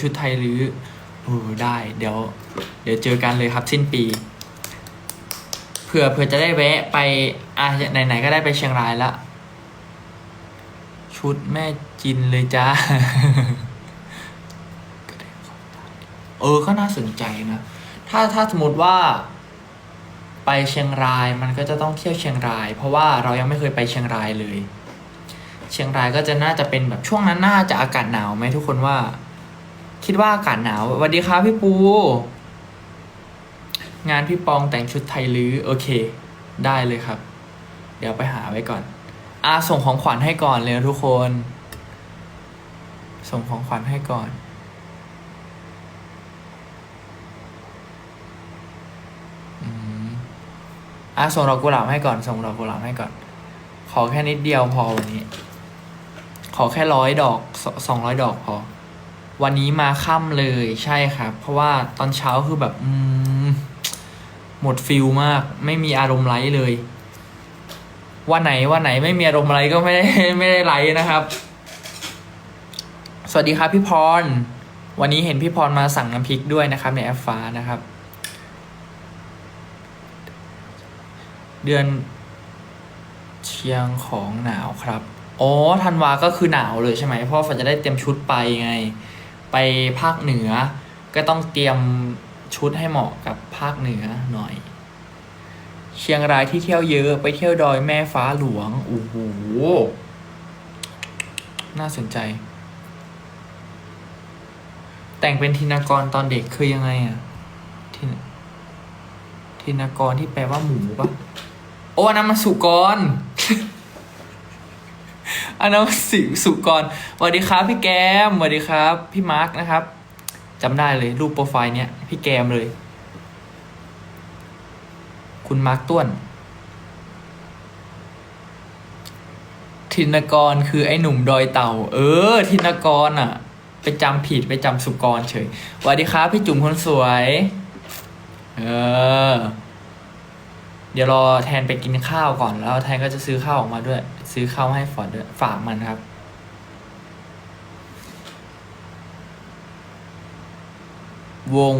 ชุดไทยหรือเออได้ เดี๋ยว เดี๋ยวเจอกันเลยครับสิ้นปี เผื่อเผื่อจะได้แวะไปอะไหนๆก็ได้ไปเชียงรายละ ชุดแม่จินเลยจ้าเออก็น่าสนใจนะ ถ้าถ้าสมมติว่า ไปเชียงรายมันก็จะต้องเที่ยวเชียงราย เพราะว่าเรายังไม่เคยไปเชียงรายเลย เชียงรายก็จะน่าจะเป็นแบบช่วงนั้นน่าจะอากาศหนาวไหมทุกคนว่า คิดว่าอากาศหนาวสวัสดีครับพี่ปู งานพี่ปองแต่งชุดไทยลื้อโอเค ได้เลยครับ เดี๋ยวไปหาไว้ก่อน อาส่งของขวัญให้ก่อนเลยนะทุกคน ส่งของขวัญให้ก่อนอืมอะส่งดอกกุหลาบให้ก่อน ส่งดอกกุหลาบให้ก่อน ขอแค่นิดเดียวพอวันนี้ ขอแค่ร้อยดอกสองร้อยดอกพอ วันนี้มาค่ำเลยใช่ครับ เพราะว่าตอนเช้าคือแบบหมดฟิลมาก ไม่มีอารมณ์ไลฟ์เลย วันไหนวันไหนไม่มีอารมณ์อะไรก็ไม่ได้ไม่ได้ไลฟ์นะครับ สวัสดีครับพี่พร วันนี้เห็นพี่พรมาสั่งน้ำพริกด้วยนะครับในแอปฟ้านะครับ เดือนเชียงของหนาวครับ อ๋อธันวาก็คือหนาวเลยใช่ไหมเพราะฝนจะได้เตรียมชุดไปไง ไปภาคเหนือ ก็ต้องเตรียมชุดให้เหมาะกับภาคเหนือหน่อย เชียงรายที่เที่ยวเยอะไปเที่ยวดอยแม่ฟ้าหลวงโอ้โหน่าสนใจ แต่งเป็นธินากรตอนเด็กคือยังไงอะทินธินากรที่แปลว่าหมูปะโอ้นั้นมันสุกร อันนั้นสิสุกรสวัสดีครับ พี่แกมสวัสดีครับ พี่มาร์กนะครับจำได้เลยรูปโปรไฟล์เนี้ยพี่แกมเลย คุณมาร์กต้วนธินกรคือไอ้หนุ่มดอยเต่า เออธินกรอะ ไปจำผิดไปจำสุกรเฉยสวัสดีครับ พี่จุ๋มคนสวย เออ เดี๋ยวรอแทนไปกินข้าวก่อนแล้วแทนก็จะซื้อข้าวออกมาด้วย ซื้อเข้าให้ฟอร์ดด้วยฝากมันครับ วง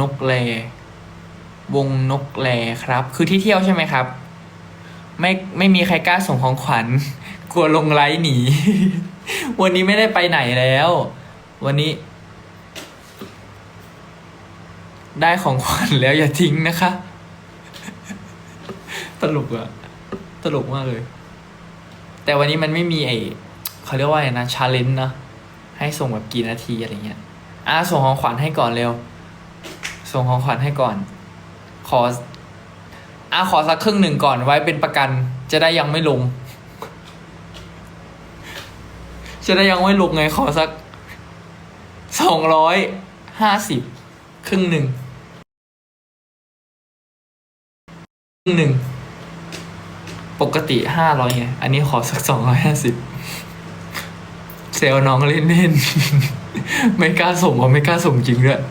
นกแล วงนกแลครับ คือที่เที่ยวใช่ไหมครับ ไม่ไม่มีใครกล้าส่งของขวัญ กลัวลงไลฟ์หนี วันนี้ไม่ได้ไปไหนแล้ว วันนี้ ได้ของขวัญแล้วอย่าทิ้งนะคะ ตลกอะตลกมากเลย แต่วันนี้มันไม่มีไอเขาเรียกว่าไงนะชาเลนจ์นะให้ส่งแบบกี่นาทีอะไรเงี้ยอะส่งของขวัญให้ก่อนเร็ว ส่งของขวัญให้ก่อน ขออะขอสักครึ่งหนึ่งก่อนไว้เป็นประกัน จะได้ยังไม่ลง จะได้ยังไม่ลงไงขอสักสองร้อยห้าสิบครึ่งหนึ่งครึ่งหนึ่ง ปกติห้าร้อยไง อันนี้ขอสักสองร้อยห้าสิบเซลน้องเล่นเล่นๆไม่กล้าส่งว่าไม่กล้าส่งจริงด้วย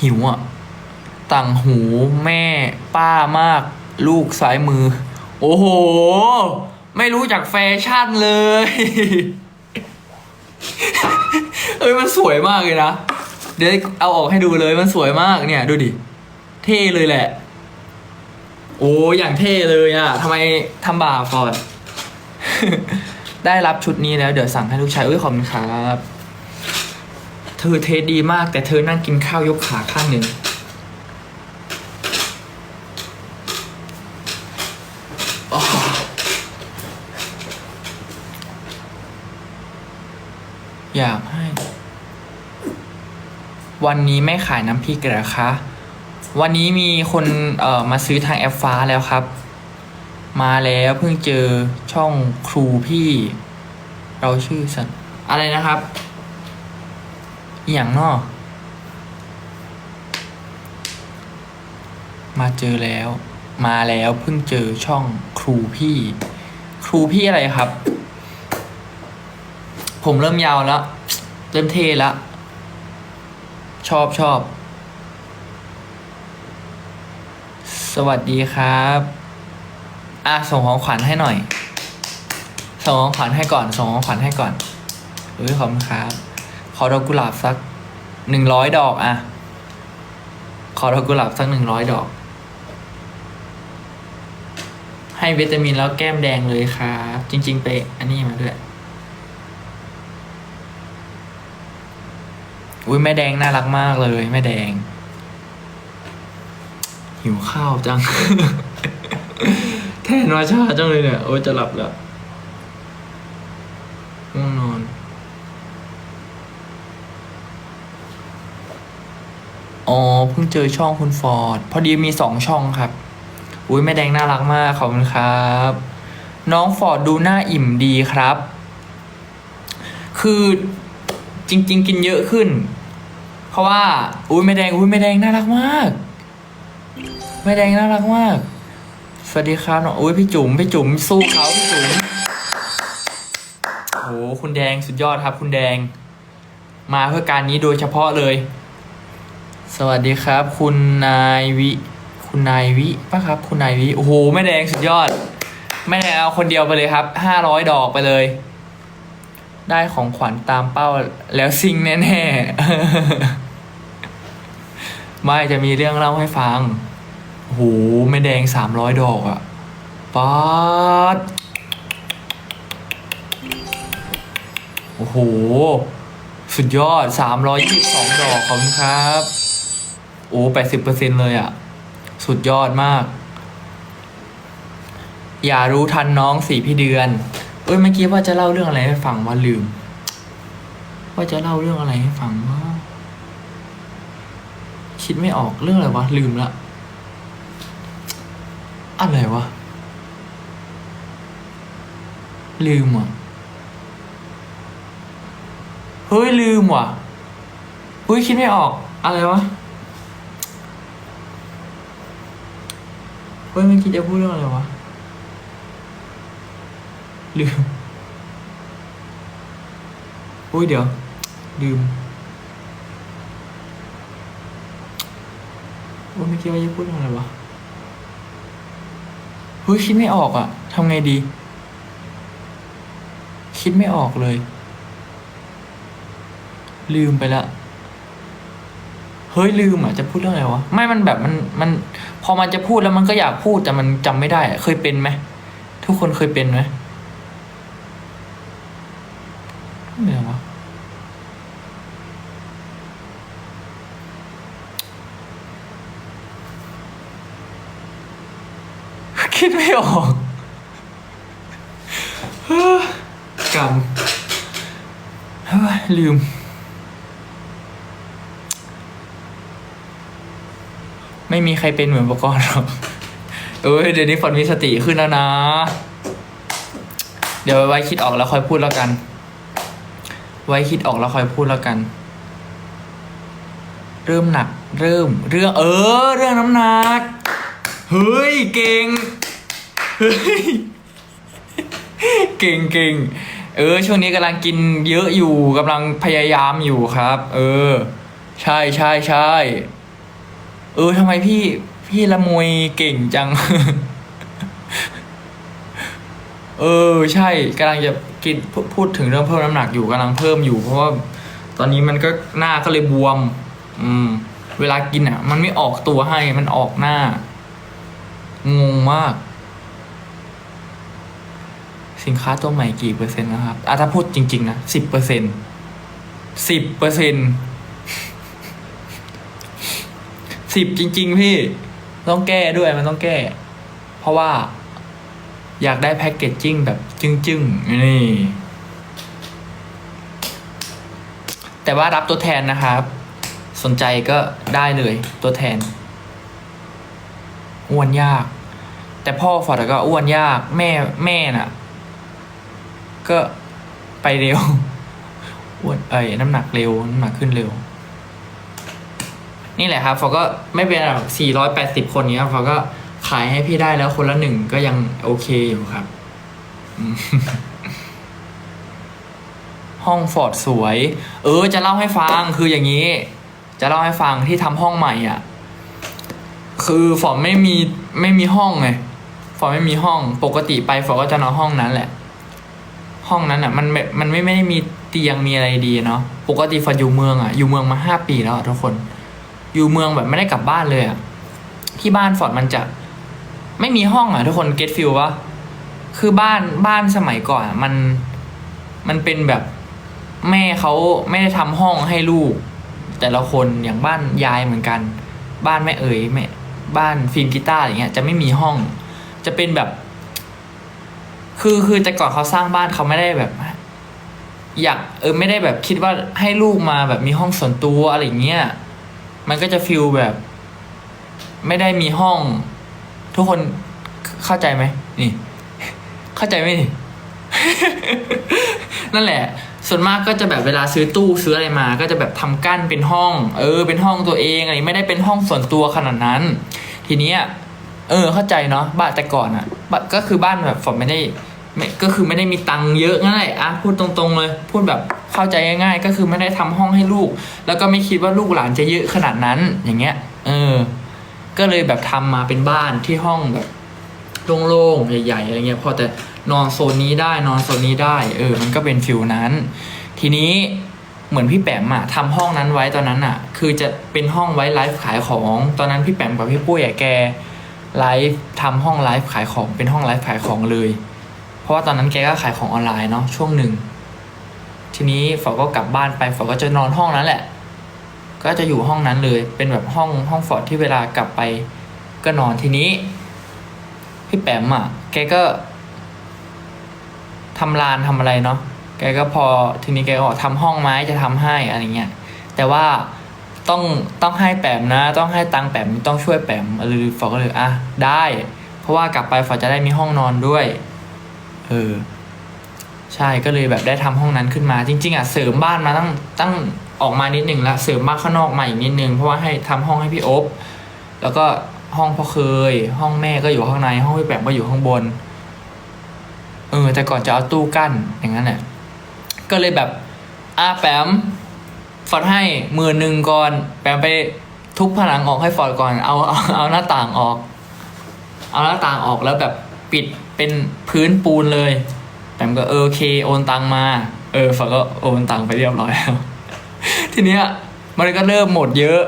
หิวอะ ต่างหูแม่ป้ามาก ลูกซ้ายมือ โอ้โห ไม่รู้จักแฟชั่นเลย เอ้ยมันสวยมากเลยนะ เดี๋ยวเอาออกให้ดูเลยมันสวยมากเนี่ย ดูดิ เท่เลยแหละ โอ้อย่างเท่เลยอะทำไมทำบาปก่อน ได้รับชุดนี้แล้ว เดี๋ยวสั่งให้ลูกชายอุ้ยขอบคุณครับเธอเทดีมาก แต่เธอนั่งกินข้าวยกขาข้างหนึ่งอ๋ออยากให้ วันนี้ไม่ขายน้ำพริกเหรอคะ วันนี้มีคนเอ่อมาซื้อทางแอปฟ้าแล้วครับ มาแล้วเพิ่งเจอช่องครูพี่ เราชื่อสันอะไรนะครับอย่างนอมาเจอแล้ว มาแล้วเพิ่งเจอช่องครูพี่ ครูพี่อะไรครับ ผมเริ่มยาวแล้ว เริ่มเท่แล้ว ชอบชอบ สวัสดีครับอะส่งของขวัญให้หน่อย ส่งของขวัญให้ก่อน ส่งของขวัญให้ก่อนเอ้ยขอบคุณครับ ขอดอกกุหลาบสักหนึ่งร้อยดอกอะขอดอกกุหลาบสักหนึ่งร้อยดอก ให้วิตามินแล้วแก้มแดงเลยครับ จริง ๆ ไปอันนี้มาด้วยอุ้ยแม่แดงน่ารักมากเลยแม่แดง หิวข้าวจัง แทนวาชาจังเลยเนี่ย โอ้ยจะหลับแล้วง่วงนอน อ๋อ เพิ่งเจอช่องคุณฟอร์ด พอดีมีสองช่องครับ อุ้ยแม่แดงน่ารักมาก ขอบคุณครับ น้องฟอร์ดดูหน้าอิ่มดีครับ คือจริง ๆ กินเยอะขึ้น เพราะว่า อุ้ยแม่แดง อุ้ยแม่แดงน่ารักมาก แม่แดงน่ารักมาก สวัสดีครับน้องอุ้ยพี่จุ๋มพี่จุ๋มสู้เขาพี่จุ๋มโอ้โหคุณแดงสุดยอดครับคุณแดง มาเพื่อการนี้โดยเฉพาะเลย สวัสดีครับ คุณนายวิ คุณนายวิปะครับ คุณนายวิโอ้โหแม่แดงสุดยอดแม่แดงเอาคนเดียวไปเลยครับห้าร้อยดอกไปเลยได้ของขวัญตามเป้าแล้วซิงแน่ ๆ ไม่จะมีเรื่องเล่าให้ฟัง โอ้โหแม่แดงสามร้อยดอกอะป๊าดโอ้โห สุดยอดสามร้อยยี่สิบสองดอกขอบคุณครับ โอ้แปดสิบเปอร์เซ็นเลยอะสุดยอดมาก อย่ารู้ทันน้องสี่พี่เดือน เอ้ยเมื่อกี้ว่าจะเล่าเรื่องอะไรให้ฟังว่าลืม ว่าจะเล่าเรื่องอะไรให้ฟังว่า คิดไม่ออกเรื่องอะไรวะลืมละ อะไรวะ ลืมอะ เฮ้ย ลืมว่ะเฮ้ยคิดไม่ออก อะไรวะเฮ้ยมื่อกี้จะพูดเรื่องอะไรวะ ลืมโอ้ยเดี๋ยว ลืมโอ้ยเมื่อกี้ว่าจะพูดเรื่องอะไรวะ เฮ้ยคิดไม่ออกอะทำไงดี คิดไม่ออกเลย ลืมไปละเฮ้ยลืมอะจะพูดเรื่องอะไรวะไม่มันแบบมันมัน พอมันจะพูดแล้วมันก็อยากพูดแต่มันจำไม่ได้อะเคยเป็นไหมทุกคนเคยเป็นไหมเหรอวะคิด ไม่ออกกรรมลืม ไม่มีใครเป็นเหมือนปกรณ์หรอกเอ้ยเดี๋ยวนี้ฝนมีสติขึ้นแล้วนะ เดี๋ยวไว้คิดออกแล้วค่อยพูดแล้วกัน ไว้คิดออกแล้วค่อยพูดแล้วกัน เริ่มหนัก เริ่ม เรื่องเออ เรื่องน้ำหนัก เฮ้ย เก่ง เฮ้ยเก่งเก่งเออ ช่วงนี้กำลังกินเยอะอยู่กำลังพยายามอยู่ครับ เออ ใช่ใช่ใช่เออทำไมพี่พี่ละมวยเก่งจัง เออ ใช่กำลังจะกินพูพูดถึงเรื่องเพิ่มน้ำหนักอยู่กำลังเพิ่มอยู่ เพราะว่าตอนนี้มันก็หน้าก็เลยบวม อืม เวลากินอะ มันไม่ออกตัวให้มันออกหน้างงมาก สินค้าตัวใหม่กี่เปอร์เซ็นต์นะครับอะถ้าพูดจริง ๆ นะสิบเปอร์เซ็นต์สิบเปอร์เซ็นต์สิบจริง ๆ พี่ ต้องแก้ด้วยมันต้องแก้ เพราะว่า อยากได้แพ็กเกจจิ้งแบบจึ้งๆนี่แต่ว่ารับตัวแทนนะครับ สนใจก็ได้เลยตัวแทน อ้วนยาก แต่พ่อฟอร์ดก็อ้วนยาก แม่แม่น่ะ ก็ไปเร็วอ้วนเอ้ยน้ำหนักเร็วน้ำหนักขึ้นเร็ว นี่แหละครับฟอร์ดก็ไม่เป็นแบบ480คนนี้ครับฟอก็ขายให้พี่ได้แล้วคนละหนึ่งก็ยังโอเคอยู่ครับ ห้องฟอร์ดสวย เออ จะเล่าให้ฟังคืออย่างนี้ จะเล่าให้ฟังที่ทำห้องใหม่อะ คือฟอร์ดไม่มีไม่มีห้องไงฟอร์ดไม่มีห้อง ปกติไปฟอร์ดก็จะนอนห้องนั้นแหละ ห้องนั้นอะมันมันไม่ไม่ได้มีเตียงมีอะไรดีเนาะปกติฟอร์ดอยู่เมืองอะอยู่เมืองมาห้าปีแล้วทุกคน อยู่เมืองแบบไม่ได้กลับบ้านเลยอะที่บ้านฟอร์ดมันจะไม่มีห้องอะทุกคนเก็ตฟิลวะคือบ้านบ้านสมัยก่อนอะมันมันเป็นแบบแม่เขาไม่ได้ทำห้องให้ลูก แต่ละคนอย่างบ้านยายเหมือนกัน บ้านแม่เอ๋ยแม่บ้านฟิล์มกีตาร์อย่างเงี้ยจะไม่มีห้อง จะเป็นแบบ คือคือแต่ก่อนเขาสร้างบ้านเขาไม่ได้แบบ อยากเออไม่ได้แบบคิดว่าให้ลูกมาแบบมีห้องส่วนตัวอะไรเงี้ยมันก็จะฟิลแบบ ไม่ได้มีห้อง ทุกคนเข้าใจไหมนี่ เข้าใจไหมนี่นั่นแหละ ส่วนมากก็จะแบบเวลาซื้อตู้ซื้ออะไรมา ก็จะแบบทำกั้นเป็นห้อง เออ เป็นห้องตัวเองอะไรไม่ได้เป็นห้องส่วนตัวขนาดนั้น ทีเนี้ยเออ เข้าใจเนาะบ้านแต่ก่อนอะ ก็คือบ้านแบบฝนไม่ได้ไม่ก็คือไม่ได้มีตังค์เยอะง่ายอะพูดตรงๆเลย พูดแบบเข้าใจง่ายๆ ก็คือไม่ได้ทำห้องให้ลูก แล้วก็ไม่คิดว่าลูกหลานจะเยอะขนาดนั้นอย่างเงี้ย เออ ก็เลยแบบทำมาเป็นบ้านที่ห้องแบบโล่งๆใหญ่ๆอะไรเงี้ยพอแต่นอนโซนนี้ได้นอนโซนนี้ได้ เออ มันก็เป็นฟิลนั้น ทีนี้เหมือนพี่แปมอะทำห้องนั้นไว้ตอนนั้นอะคือจะเป็นห้องไว้ไลฟ์ขายของ ตอนนั้นพี่แปมกับพี่ปุ้ยอะแก ไลฟ์ทำห้องไลฟ์ขายของเป็นห้องไลฟ์ขายของเลย เพราะว่าตอนนั้นแกก็ขายของออนไลน์เนาะช่วงหนึ่ง ทีนี้ฝอก็กลับบ้านไปฝอก็จะนอนห้องนั้นแหละ ก็จะอยู่ห้องนั้นเลย เป็นแบบห้องห้องฟอร์ดที่เวลากลับไปก็นอนทีนี้ พี่แปมอะ แกก็ทำลานทำอะไรเนาะแกก็พอทีนี้แกก็ทำห้องไม้จะทำให้อะไรเงี้ยแต่ว่า ต้องต้องให้แปมนะ ต้องให้ตังแปมต้องช่วยแปมอะไรฟอก็เลยอะได้ เพราะว่ากลับไปฟอจะได้มีห้องนอนด้วยเออใช่ก็เลยแบบได้ทำห้องนั้นขึ้นมา จริง ๆอะเสริมบ้านมาตั้งตั้งออกมานิดหนึ่งละเสริมบ้านข้างนอกมาอีกนิดนึงเพราะว่าให้ทำห้องให้พี่โอ๊บแล้วก็ห้องพ่อเคย ห้องแม่ก็อยู่ข้างใน ห้องพี่แปมก็อยู่ข้างบนเออแต่ก่อนจะเอาตู้กั้นอย่างนั้นแหละก็เลยแบบอะแปม ฟอดให้หมื่นหนึ่งก่อนแปมไปทุบผนังออกให้ฟอดก่อนเอาเอาเอาหน้าต่างออก เอาหน้าต่างออกแล้วแบบปิดเป็นพื้นปูนเลยแปมก็เออเคโอนตังมา เออฝอก็โอนตังไปเรียบร้อยแล้วทีเนี้ยมันก็เริ่มหมดเยอะ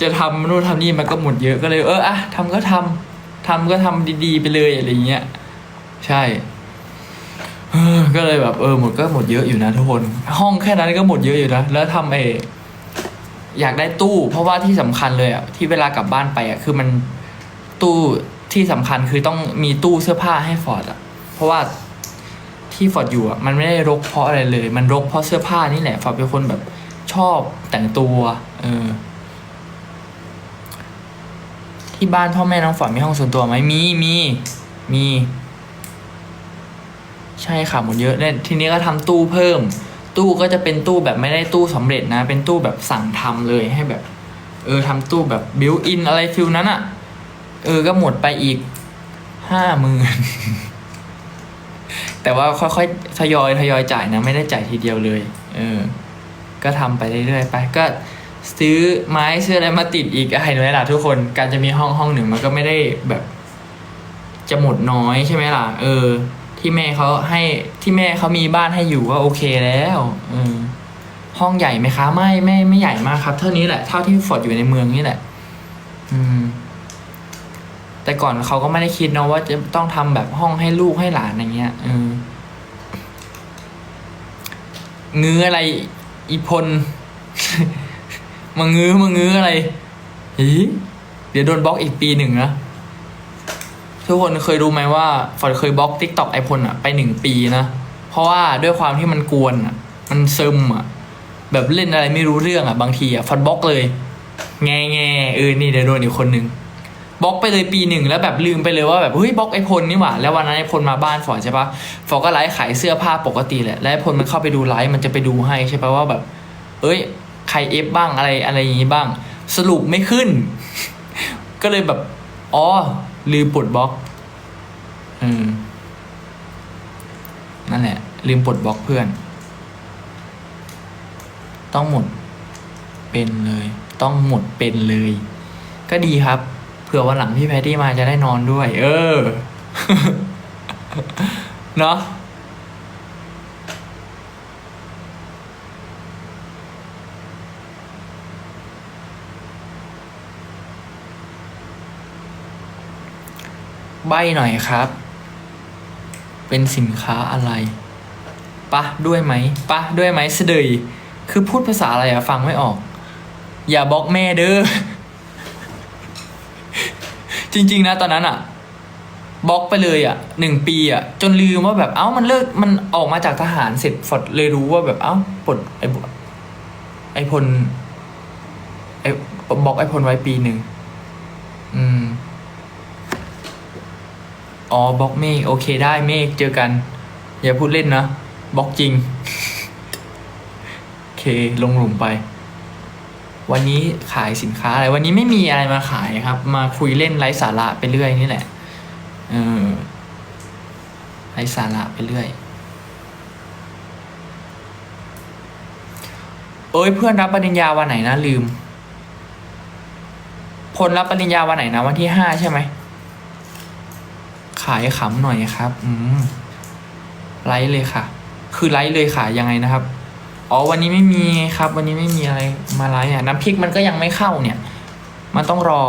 จะทำนู่นทำนี่มันก็หมดเยอะก็เลยเอออะทำก็ทำทำก็ทำดีๆไปเลยอะไรเงี้ย ใช่ เออ ก็เลยแบบเออหมดก็หมดเยอะอยู่นะทุกคน ห้องแค่นั้นก็หมดเยอะอยู่นะแล้วทำไออยากได้ตู้ เพราะว่าที่สำคัญเลยอะที่เวลากลับบ้านไปอะคือมันตู้ที่สำคัญคือต้องมีตู้เสื้อผ้าให้ฟอร์ดอะ เพราะว่าที่ฟอร์ดอยู่อะมันไม่ได้รกเพราะอะไรเลย มันรกเพราะเสื้อผ้านี่แหละฟอร์ดเป็นคนแบบชอบแต่งตัว เออ ที่บ้านพ่อแม่น้องฝอดมีห้องส่วนตัวไหมมีมีมี ใช่ค่ะหมดเยอะเนี่ยทีนี้ก็ทำตู้เพิ่ม ตู้ก็จะเป็นตู้แบบไม่ได้ตู้สำเร็จนะ เป็นตู้แบบสั่งทำเลยให้แบบ เออทำตู้แบบบิวอินอะไรฟิลนั้นอะ่ะ เออก็หมดไปอีกห้าหมื่นแต่ว่าค่อยๆทยอยทยอยจ่ายนะ ไม่ได้จ่ายทีเดียวเลย เออ ก็ทำไปเรื่อยๆไปก็ซื้อไม้ซื้ออะไรมาติดอีกอะไรไหมล่ะทุกคนการจะมีห้องห้องหนึ่งมันก็ไม่ได้แบบ จะหมดน้อยใช่ไหมล่ะ เออ ที่แม่เขาให้ที่แม่เขามีบ้านให้อยู่ก็โอเคแล้วออห้องใหญ่ไหมคะ ไม่ไม่ไม่ใหญ่มากครับ เท่านี้แหละเท่าที่ฟอร์ดอยู่ในเมืองนี่แหละ อืม แต่ก่อนเขาก็ไม่ได้คิดนะว่าจะต้องทำแบบห้องให้ลูกให้หลานอย่างเงี้ยเออเงื้ออะไร อีพลมางื้อมางื้ออะไรอีเดี๋ยวโดนบล็อกอีกปีหนึ่งนะ ทุกคนเคยรู้ไหมว่าฟอร์ดเคยบล็อกทิกตอกไอพลอะไปหนึ่งปีนะ เพราะว่าด้วยความที่มันกวนอะมันซึมอะแบบเล่นอะไรไม่รู้เรื่องอะบางทีอะฟอร์ดบล็อกเลย แง่แง่เออนี่เดี๋ยวโดนอีกคนนึงบล็อกไปเลยปีหนึ่งแล้วแบบลืมไปเลยว่าแบบเฮ้ยบล็อกไอพลนี่หว่าแล้ววันนั้นไอพลมาบ้านฟอร์ดใช่ปะฟอร์ดก็ไลฟ์ขายเสื้อผ้าปกติแหละแล้วไอพลมันเข้าไปดูไลฟ์มันจะไปดูให้ใช่ปะว่าแบบ เอ้ยใครเอฟบ้างอะไรอะไรอย่างนี้บ้าง สรุปไม่ขึ้น ก็เลยแบบอ๋อ ลืมปลดบล็อกอืมนั่นแหละ ลืมปลดบล็อกเพื่อน ต้องหมดเป็นเลย ต้องหมดเป็นเลย ก็ดีครับ เผื่อวันหลังพี่แพทตี้มาจะได้นอนด้วย เออ เนาะ ใบหน่อยครับ เป็นสินค้าอะไร ปะด้วยไหม ปะด้วยไหมเสดยคือพูดภาษาอะไรอะฟังไม่ออก อย่าบล็อกแม่เด้อ จริง ๆ นะตอนนั้นอะบล็อกไปเลยอะหนึ่งปีอะจนลืมว่าแบบเอ้ามันเลิกมันออกมาจากทหารเสร็จฟอดเลยรู้ว่าแบบเอ้าปลดไอ้บุไอ้พลไอ้บล็อกไอ้พลไว้ปีหนึ่งอืม อ๋อบล็อกเมฆโอเคได้เมฆเจอกัน อย่าพูดเล่นนะบล็อกจริง โอเคลงหลุมไป วันนี้ขายสินค้าอะไร วันนี้ไม่มีอะไรมาขายครับ มาคุยเล่นไร้สาระไปเรื่อยนี่แหละเออไร้สาระไปเรื่อยเอ้ยเพื่อนรับปริญญาวันไหนนะลืม พลรับปริญญาวันไหนนะวันที่ห้าใช่ไหม ขายขำหน่อยครับ อืมไลฟ์เลยค่ะ คือไลฟ์เลยค่ะยังไงนะครับ อ๋อวันนี้ไม่มีครับ วันนี้ไม่มีอะไรมาไลฟ์อะน้ำพริกมันก็ยังไม่เข้าเนี่ย มันต้องรอ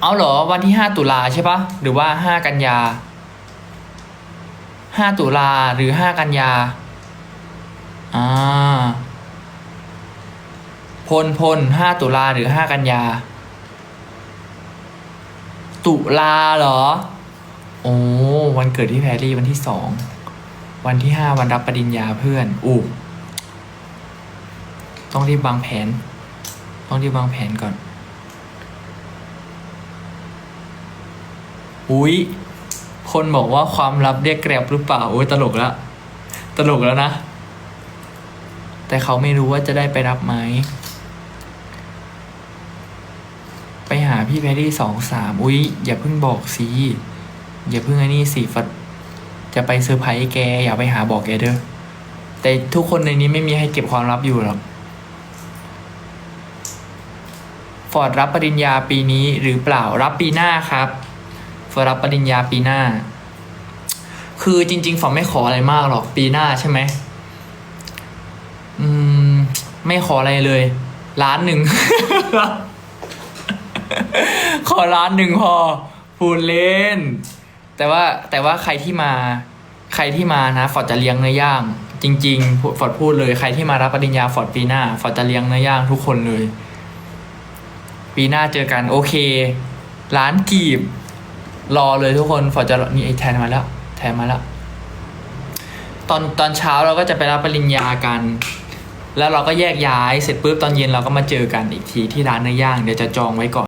เอาเหรอวันที่ห้าตุลาใช่ปะหรือว่าห้ากันยาห้าตุลาหรือห้ากันยาอ่าพลพลห้าตุลาหรือห้ากันยา ตุลาเหรอ โอ้วันเกิดที่แพรรี่วันที่สอง วันที่ห้าวันรับปริญญาเพื่อนอู้ต้องรีบวางแผน ต้องรีบวางแผนก่อน อุ้ยคนบอกว่าความลับเรียกแกร็บหรือเปล่าโอ้ยตลกแล้วตลกแล้วนะ แต่เขาไม่รู้ว่าจะได้ไปรับไหม ไป หาพี่แพรรี่สองสามอุ้ยอย่าเพิ่งบอกสิอย่าเพิ่งไอ้นี่สิฟัดจะไปเซอร์ไพรส์แก อย่าไปหาบอกแกเด้อแต่ทุกคนในนี้ไม่มีให้เก็บความลับอยู่หรอกฟอร์ดรับปริญญาปีนี้หรือเปล่ารับปีหน้าครับฟอร์ดรับปริญญาปีหน้า คือจริง ๆฟอร์ดไม่ขออะไรมากหรอกปีหน้าใช่ไหมอืม ไม่ขออะไรเลย ล้านหนึ่ง ขอล้านหนึ่งพอพูดเล่น แต่ว่าแต่ว่าใครที่มา ใครที่มานะฟอร์ดจะเลี้ยงเนื้อย่าง จริงๆฟอร์ดพูดเลย ใครที่มารับปริญญาฟอร์ดปีหน้าฟอร์ดจะเลี้ยงเนื้อย่างทุกคนเลย ปีหน้าเจอกันโอเคล้านกีบ รอเลยทุกคนฟอร์ดจะนี่ไอ้แทนมาแล้ว แทนมาแล้ว ตอนตอนเช้าเราก็จะไปรับปริญญากันแล้วเราก็แยกย้ายเสร็จปุ๊บตอนเย็นเราก็มาเจอกันอีกทีที่ร้านเนื้อย่างเดี๋ยวจะจองไว้ก่อน